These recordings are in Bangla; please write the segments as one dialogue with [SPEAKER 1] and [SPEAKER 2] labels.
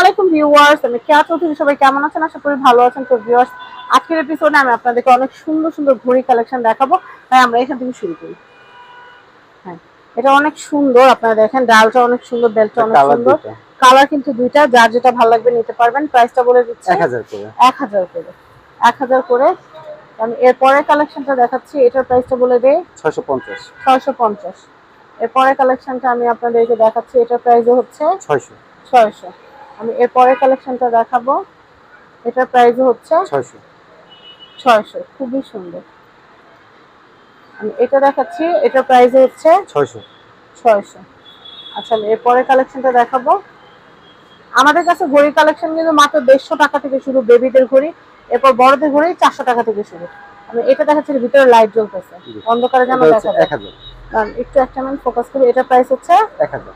[SPEAKER 1] আলাইকুম ভিউয়ার্স আমি কেয়া চৌধুরী সবাই কেমন আছেন? আশা করি ভালো আছেন। তো ভিউয়ার্স আজকের এপিসোডে আমি আপনাদেরকে অনেক সুন্দর সুন্দর ঘড়ি কালেকশন দেখাবো। তাই আমরা এখান থেকে শুরু করি। হ্যাঁ এটা অনেক সুন্দর আপনারা দেখেন ডালটা অনেক সুন্দর বেলটা অনেক সুন্দর। কালার কিন্তু দুইটা যার যেটা ভালো লাগবে নিতে পারবেন। প্রাইসটা বলে দিচ্ছি।
[SPEAKER 2] এক হাজার করে।
[SPEAKER 1] এক হাজার করে। এক হাজার করে। আমি এরপরে কালেকশনটা দেখাচ্ছি এটার প্রাইসটা বলে দেই।
[SPEAKER 2] ছয়শো পঞ্চাশ।
[SPEAKER 1] ছয়শো পঞ্চাশ। এরপরে কালেকশনটা আমি আপনাদেরকে দেখাচ্ছি এটার প্রাইসও হচ্ছে
[SPEAKER 2] ছয়শো।
[SPEAKER 1] ছয়শো। আমি এরপরে কালেকশনটা দেখাবো। এটার প্রাইস হচ্ছে
[SPEAKER 2] ছয়শো।
[SPEAKER 1] ছয়শো খুবই সুন্দর। আমি এটা দেখাচ্ছি এটার প্রাইস হচ্ছে
[SPEAKER 2] ছয়শো।
[SPEAKER 1] ছয়শো। আচ্ছা আমি এরপরে কালেকশনটা দেখাবো। আমাদের কাছে ঘড়ি কালেকশন কিন্তু মাত্র দেড়শো টাকা থেকে শুরু বেবিদের ঘড়ি। এরপর বড়দের ঘড়ি চারশো টাকা থেকে শুরু। আমি এটা দেখাচ্ছি ভিতরে লাইট জ্বলতেছে। অন্ধকারে যেন দেখা যায়। কারণ একটু একটা মিনিট ফোকাস করি এটা প্রাইস হচ্ছে
[SPEAKER 2] এক হাজার।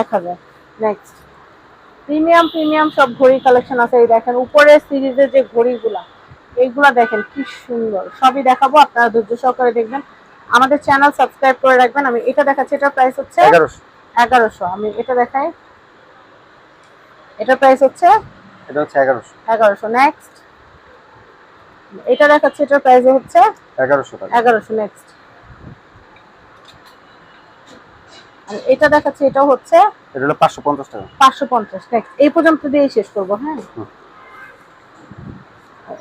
[SPEAKER 1] এক হাজার। নেক্সট প্রিমিয়াম প্রিমিয়াম সব ঘড়ি কালেকশন আছে। এই দেখেন উপরের সিরিজের যে ঘড়িগুলা এইগুলা দেখেন কি সুন্দর। সবই দেখাবো আপনারা ধৈর্য সহকারে দেখবেন। আমাদের চ্যানেল সাবস্ক্রাইব করে রাখবেন। আমি এটা দেখাচ্ছি এটার প্রাইস হচ্ছে
[SPEAKER 2] এগারোশো।
[SPEAKER 1] আমি এটা দেখাই। এটা প্রাইস হচ্ছে
[SPEAKER 2] এটা হচ্ছে এগারোশো।
[SPEAKER 1] এগারোশো। নেক্সট এটা দেখাচ্ছি এটার প্রাইস হচ্ছে
[SPEAKER 2] এগারোশো টাকা।
[SPEAKER 1] এগারোশো। নেক্সট আর এটা দেখাচ্ছি এটা হচ্ছে
[SPEAKER 2] এটা হলো পাঁচশো পঞ্চাশ টাকা।
[SPEAKER 1] পাঁচশো পঞ্চাশ নেক্সট এই পর্যন্ত দিয়েই শেষ করব হ্যাঁ?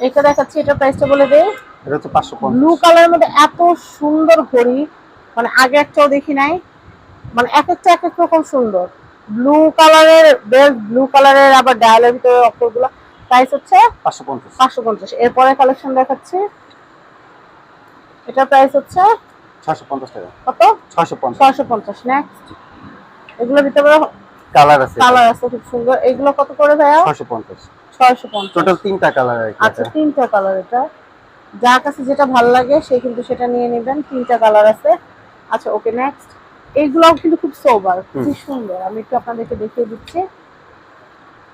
[SPEAKER 1] এটা দেখাচ্ছি এটা প্রাইসটা বলে দে।
[SPEAKER 2] এটা পাঁচশো পঞ্চাশ।
[SPEAKER 1] ব্লু কালারের মধ্যে এত সুন্দর ঘড়ি মানে আগে একটাও দেখি নাই মানে এক একটা এক এক রকম সুন্দর। ব্লু কালারের বেস্ট ব্লু কালারের আবার ডায়ালের ভিতরে অক্ষরগুলো প্রাইস হচ্ছে
[SPEAKER 2] পাঁচশো পঞ্চাশ।
[SPEAKER 1] পাঁচশো পঞ্চাশ। এরপরে কালেকশন দেখাচ্ছি এটা প্রাইস হচ্ছে
[SPEAKER 2] ছয়শো পঞ্চাশ টাকা।
[SPEAKER 1] কত?
[SPEAKER 2] ছয়শো পঞ্চাশ।
[SPEAKER 1] ছয়শো পঞ্চাশ নেক্সট এগুলোর ভিতরে
[SPEAKER 2] কালার আছে।
[SPEAKER 1] কালার আছে খুব সুন্দর। এগুলো কত করে ভাইয়া?
[SPEAKER 2] ছয়শো পঞ্চাশ।
[SPEAKER 1] ছয়শো পঞ্চাশ।
[SPEAKER 2] টোটাল তিনটা কালার
[SPEAKER 1] আচ্ছা তিনটা কালার এটা। যার কাছে যেটা ভালো লাগে সে কিন্তু সেটা নিয়ে নেবেন। তিনটা কালার আছে। আচ্ছা ওকে নেক্সট এইগুলোও কিন্তু খুব সোবার খুবই সুন্দর। আমি একটু আপনাদেরকে দেখিয়ে দিচ্ছি।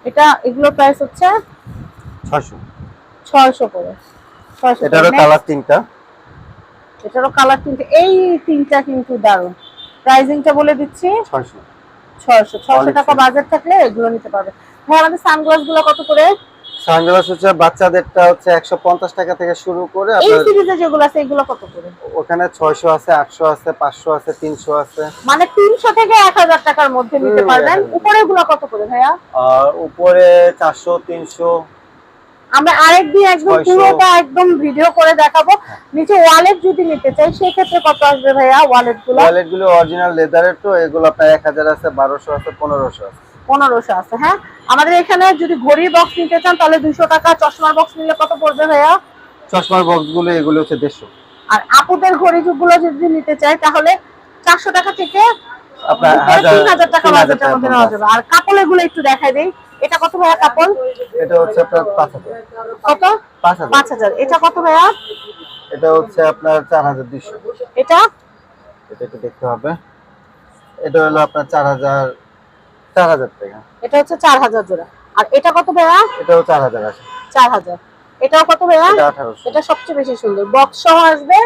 [SPEAKER 1] এটা এগুলোর প্রাইস হচ্ছে
[SPEAKER 2] ছয়শো।
[SPEAKER 1] ছয়শো করে। ছয়শো
[SPEAKER 2] এটারও কালার তিনটা।
[SPEAKER 1] এটারও কালার তিনটে এই তিনটা কিন্তু দারুণ। প্রাইসিংটা বলে দিচ্ছি।
[SPEAKER 2] ছয়শো।
[SPEAKER 1] ছয়শো ছয়শো. টাকা বাজেট থাকলে এগুলো নিতে পারবে। ভাই আমাদের সানগ্লাসগুলো কত করে?
[SPEAKER 2] সানগ্লাস হচ্ছে বাচ্চাদেরটা হচ্ছে একশো পঞ্চাশ টাকা থেকে শুরু করে
[SPEAKER 1] এই সিরিজে যেগুলো আছে এগুলো কত করে?
[SPEAKER 2] ওখানে ছয়শো আছে আটশো আছে পাঁচশো আছে তিনশো আছে।
[SPEAKER 1] মানে তিনশো থেকে এক হাজার টাকার মধ্যে নিতে পারবেন। উপরে গুলো কত করে ভাইয়া?
[SPEAKER 2] আর উপরে চারশো তিনশো।
[SPEAKER 1] আমরা আরেকদিন একদম পুরোটা একদম ভিডিও করে দেখাবো। নিচে ওয়ালেট যদি নিতে চাই সেক্ষেত্রে কত আসবে ভাইয়া
[SPEAKER 2] ওয়ালেটগুলো ওয়ালেটগুলো অরিজিনাল লেদারের তো এগুলো আপনার এক হাজার আছে বারোশো আছে পনেরোশো আছে।
[SPEAKER 1] পনেরোশো আছে হ্যাঁ? আমাদের এখানে যদি ঘড়ির বক্স নিতে চান তাহলে দুশো টাকা চশমার বক্স নিলে কত পড়বে ভাইয়া?
[SPEAKER 2] চশমার বক্সগুলো এগুলো হচ্ছে দেড়শো।
[SPEAKER 1] আর আপুদের ঘড়ি গুলো যদি নিতে চাই তাহলে চারশো টাকা থেকে
[SPEAKER 2] আপনার
[SPEAKER 1] উপরে তিন হাজার টাকা বাজেটের মধ্যে নেওয়া যাবে। আর কাপড়েরগুলো একটু দেখাই দেই। এটা কত ভাইয়া কাপড়?
[SPEAKER 2] এটা হচ্ছে আপনার পাঁচ হাজার।
[SPEAKER 1] কত?
[SPEAKER 2] পাঁচ হাজার।
[SPEAKER 1] পাঁচ হাজার। এটা কত ভাইয়া?
[SPEAKER 2] এটা হচ্ছে আপনার চার হাজার দুইশো।
[SPEAKER 1] এটা?
[SPEAKER 2] এটা একটু দেখতে হবে। এটা হলো আপনার চার হাজার চার হাজার টাকা।
[SPEAKER 1] এটা হচ্ছে চার হাজার জোড়া। আর এটা কত ভাইয়া?
[SPEAKER 2] এটাও চার হাজার আছে।
[SPEAKER 1] চার হাজার। এটাও কত ভাইয়া?
[SPEAKER 2] এটা
[SPEAKER 1] এটা সবচেয়ে বেশি সুন্দর। বক্স সহ আসবে?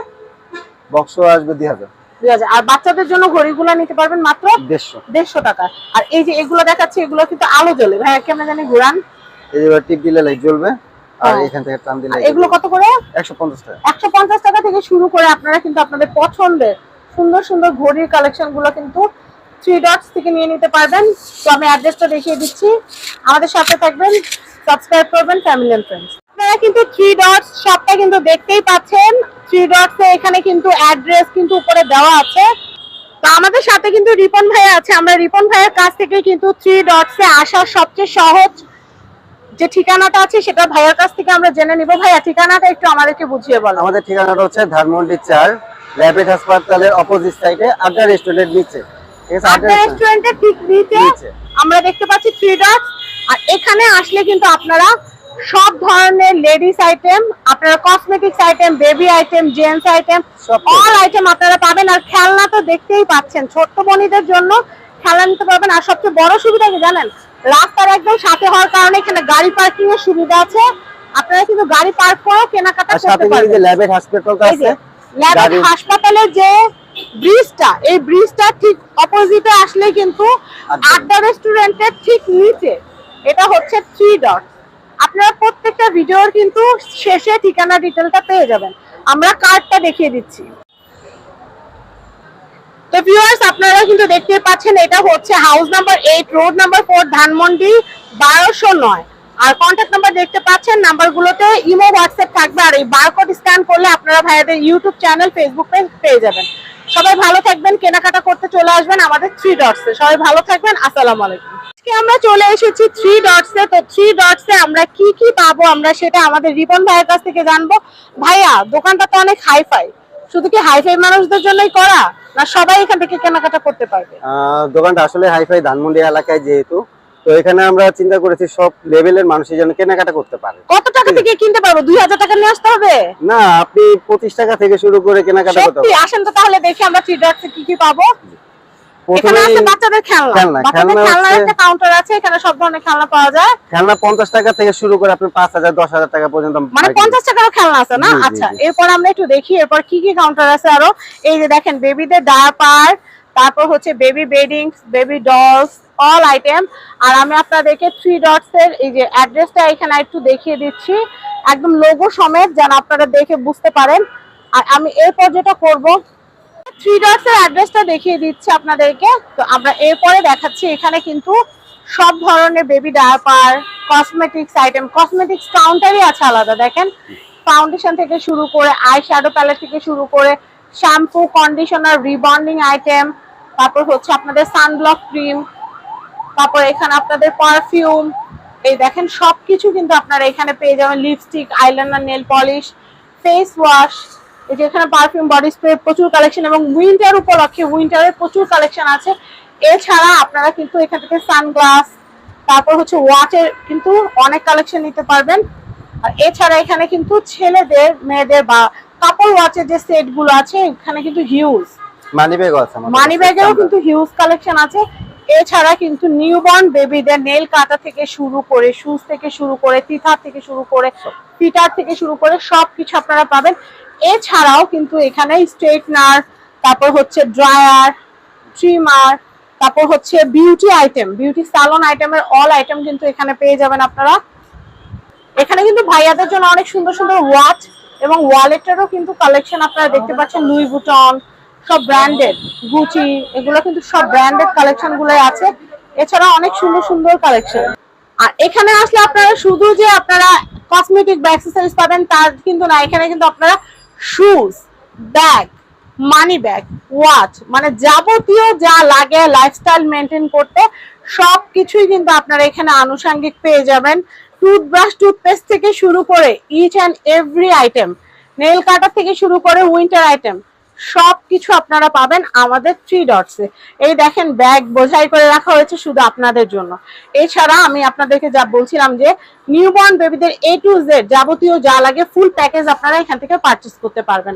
[SPEAKER 2] বক্সও আসবে দুই হাজার।
[SPEAKER 1] দুই হাজার আর বাচ্চাদের জন্য ঘড়িগুলো নিতে পারবেন মাত্র
[SPEAKER 2] দেড়শো।
[SPEAKER 1] দেড়শো টাকা। আর এই যে এগুলো দেখাচ্ছে এগুলো কিন্তু আলো জ্বলে। ভাইয়া কেমন জানি ঘুরান।
[SPEAKER 2] এই টিপ দিলে লাইট জ্বলবে আর
[SPEAKER 1] হ্যাঁ।
[SPEAKER 2] এখান থেকে টান দিলে
[SPEAKER 1] এগুলো কত করে?
[SPEAKER 2] একশো পঞ্চাশ টাকা।
[SPEAKER 1] একশো পঞ্চাশ টাকা থেকে শুরু করে আপনারা কিন্তু আপনাদের পছন্দের সুন্দর সুন্দর ঘড়ির কালেকশনগুলো কিন্তু থ্রি ডটস থেকে নিয়ে নিতে পারবেন। তো আমি অ্যাড্রেসটা দেখিয়ে দিচ্ছি। আমাদের সাথে থাকবেন সাবস্ক্রাইব করবেন ফ্যামিলি এন্ড ফ্রেন্ডস আপনারা কিন্তু থ্রি ডটস সবটা কিন্তু দেখতেই পাচ্ছেন। থ্রি ডটস এখানে কিন্তু অ্যাড্রেস কিন্তু উপরে দেওয়া আছে। তো আমাদের সাথে কিন্তু রিপন ভাই আছে। আমরা রিপন ভাইয়ের কাছ থেকে কিন্তু থ্রি ডটস এ আসার সবচেয়ে সহজ যে ঠিকানাটা আছে সেটা ভাইয়ের কাছ থেকে আমরা জেনে নিব। ভাইয়া ঠিকানাটা একটু আমাদেরকে বুঝিয়ে বলো।
[SPEAKER 2] আমাদের ঠিকানাটা হচ্ছে ধানমন্ডি চার ল্যাবেট হাসপাতালের অপোজিট সাইডে আড্ডা রেস্টুরেন্টের নিচে।
[SPEAKER 1] আড্ডা রেস্টুরেন্টের ঠিক নিচে
[SPEAKER 2] নিচে।
[SPEAKER 1] আমরা দেখতে পাচ্ছি থ্রি ডটস আর এখানে আসলে কিন্তু আপনারা সব ধরনের লেডিস আইটেম আপনারা cosmetics item baby item gents item all item আপনারা পাবেন। আর খেলনা তো দেখতেই পাচ্ছেন ছোট্ট বনিদের জন্য খেলনা নিতে পারবেন। আর সবচেয়ে বড় সুবিধা কি জানেন? রাস্তার একদম সাথে হওয়ার কারণে এখানে গাড়ি পার্কিং এর সুবিধা আছে। আপনারা কিন্তু গাড়ি পার্ক করে কেনাকাটা করতে পারবেন।
[SPEAKER 2] ল্যাবেট হাসপাতালটা
[SPEAKER 1] এই
[SPEAKER 2] আছে।
[SPEAKER 1] ল্যাবেট হাসপাতালের যে ব্রিজটা এই ব্রিজটা ঠিক অপোজিটে আসলে কিন্তু।
[SPEAKER 2] আড্ডা
[SPEAKER 1] রেস্টুরেন্টের ঠিক নিচে। এটা হচ্ছে থ্রি ডট আপনারা প্রত্যেকটা ভিডিওর কিন্তু শেষে ঠিকানা ডিটেলটা পেয়ে যাবেন। আমরা কার্ডটা দেখিয়ে দিচ্ছি। তো ভিউয়ার্স আপনারা কিন্তু দেখতে পাচ্ছেন, এটা হচ্ছে house number eight road number four Dhanmondi, বারোশো নয়। আর কন্ট্যাক্ট নাম্বার দেখতে পাচ্ছেন নাম্বারগুলোতে ইমো হোয়াটসঅ্যাপ থাকবে। আর এই বারকোড স্ক্যান করলে আপনারা ভাইয়াদের ইউটিউব চ্যানেল ফেসবুক পেজ পেয়ে যাবেন। সবাই ভালো থাকবেন, কেনাকাটা করতে চলে আসবেন আমাদের থ্রি ডটসে সবাই ভালো থাকবেন, আসসালামু আলাইকুম। আমরা চলে এসেছি থ্রি ডটসে তো থ্রি ডটসে আমরা কি কি পাবো আমরা সেটা আমাদের রিপন ভাইয়ের কাছ থেকে জানব। ভাইয়া, দোকানটা তো অনেক হাইফাই শুধু কি হাইফাই মানুষদের জন্যই করা, না সবাই এখান থেকে কেনাকাটা করতে পারবে?
[SPEAKER 2] দোকানটা আসলে হাইফাই ধানমন্ডি এলাকায় যেহেতু তো এখানে আমরা চিন্তা করেছি সব লেভেলের মানুষের জন্য কেনাকাটা করতে পারে।
[SPEAKER 1] কত টাকা থেকে কিনতে পারব? দুই হাজার টাকা নিয়ে আসতে হবে?
[SPEAKER 2] না আপনি পঁচিশ টাকা থেকে শুরু করে কেনাকাটা করতে
[SPEAKER 1] আসেন তো তাহলে দেখি আমরা ডটসে কি কি পাবো। এখানে আছে বাচ্চাদের খেলনা।
[SPEAKER 2] খেলনা,
[SPEAKER 1] বাচ্চাদের খেলনার একটা কাউন্টার আছে এখানে সব ধরনের খেলনা পাওয়া যায়।
[SPEAKER 2] খেলনা পঞ্চাশ টাকা থেকে শুরু করে আপনি পাঁচ হাজার দশ হাজার টাকা পর্যন্ত
[SPEAKER 1] মানে টাকারও খেলনা আছে না? আচ্ছা এরপর আমরা একটু দেখি এরপর কি কি কাউন্টার আছে আরও। এই যে দেখেন বেবিদের ডায়াপার তারপর হচ্ছে baby bedding baby dolls all item আর আমি আপনাদেরকে থ্রি ডটস এর এই যে অ্যাড্রেসটা এখানে একটু দেখিয়ে দিচ্ছি। একদম লোগো সমেত যেন আপনারা দেখে বুঝতে পারেন। আর আমি এরপর যেটা করব থ্রি ডটস এর অ্যাড্রেসটা দেখিয়ে দিচ্ছি আপনাদেরকে। তো আমরা এরপরে দেখাচ্ছি এখানে কিন্তু সব ধরনের baby diaper cosmetics item cosmetics কাউন্টারই আছে আলাদা, দেখেন। ফাউন্ডেশন থেকে শুরু করে আই শ্যাডো প্যালেট থেকে শুরু করে শ্যাম্পু কন্ডিশনার রিবন্ডিং আইটেম তারপর হচ্ছে আপনাদের সানব্লক ক্রিম তারপর এখানে আপনাদের পারফিউম এই দেখেন সবকিছু কিন্তু আপনারা এখানে পেয়ে যাবেন। Lipstick eyeliner nail polish face wash এই যে এখানে পারফিউম বডি স্প্রে প্রচুর কালেকশন এবং উইন্টার উপলক্ষে উইন্টারের প্রচুর কালেকশন আছে। এছাড়া আপনারা কিন্তু এখান থেকে সানগ্লাস তারপর হচ্ছে ওয়াচের কিন্তু অনেক কালেকশন নিতে পারবেন। আর এছাড়া এখানে কিন্তু ছেলেদের, মেয়েদের বা কাপড় ওয়াচের যে সেটগুলো আছে এখানে কিন্তু হিউজ
[SPEAKER 2] মানি ব্যাগও আছে
[SPEAKER 1] মানি
[SPEAKER 2] কাছে,
[SPEAKER 1] ব্যাগেরও কিন্তু হিউজ কালেকশন আছে। এছাড়া কিন্তু নিউবর্ন বেবিদের নেল কাটা থেকে শুরু করে শুজ থেকে শুরু করে তিথার থেকে শুরু করে ফিটার থেকে শুরু করে সবকিছু আপনারা পাবেন। এছাড়াও কিন্তু এখানে স্ট্রেটনার তারপর হচ্ছে ড্রায়ার ট্রিমার তারপর হচ্ছে বিউটি আইটেম বিউটি সালন আইটেমের অল আইটেম কিন্তু এখানে পেয়ে যাবেন আপনারা। এখানে কিন্তু ভাইয়াদের জন্য অনেক সুন্দর সুন্দর ওয়াচ এবং ওয়ালেটেরও কিন্তু কালেকশন আপনারা দেখতে পাচ্ছেন লুই বুটন সব ব্র্যান্ডেড গুচি এগুলো কিন্তু সব ব্র্যান্ডেড কালেকশন গুলোই আছে। এছাড়া অনেক সুন্দর সুন্দর কালেকশন আর এখানে আসলে আপনারা শুধু যে আপনারা কসমেটিক বা অ্যাক্সেসরিজ পাবেন তার কিন্তু না এখানে কিন্তু আপনারা shoes bag money bag watch মানে যাবতীয় যা লাগে লাইফস্টাইল মেনটেন করতে সব কিছুই কিন্তু আপনারা এখানে আনুষঙ্গিক পেয়ে যাবেন। টুথব্রাশ টুথপেস্ট থেকে শুরু করে each and every item nail cutter থেকে শুরু করে উইন্টার আইটেম সব কিছু আপনারা পাবেন আমাদের থ্রি ডটসে এই দেখেন ব্যাগ বোঝাই করে রাখা হয়েছে শুধু আপনাদের জন্য। এছাড়া আমি আপনাদেরকে যা বলছিলাম যে নিউবর্ন বেবিদের এ টু জেড যাবতীয় যা লাগে ফুল প্যাকেজ আপনারা এখান থেকে পারচেস করতে পারবেন।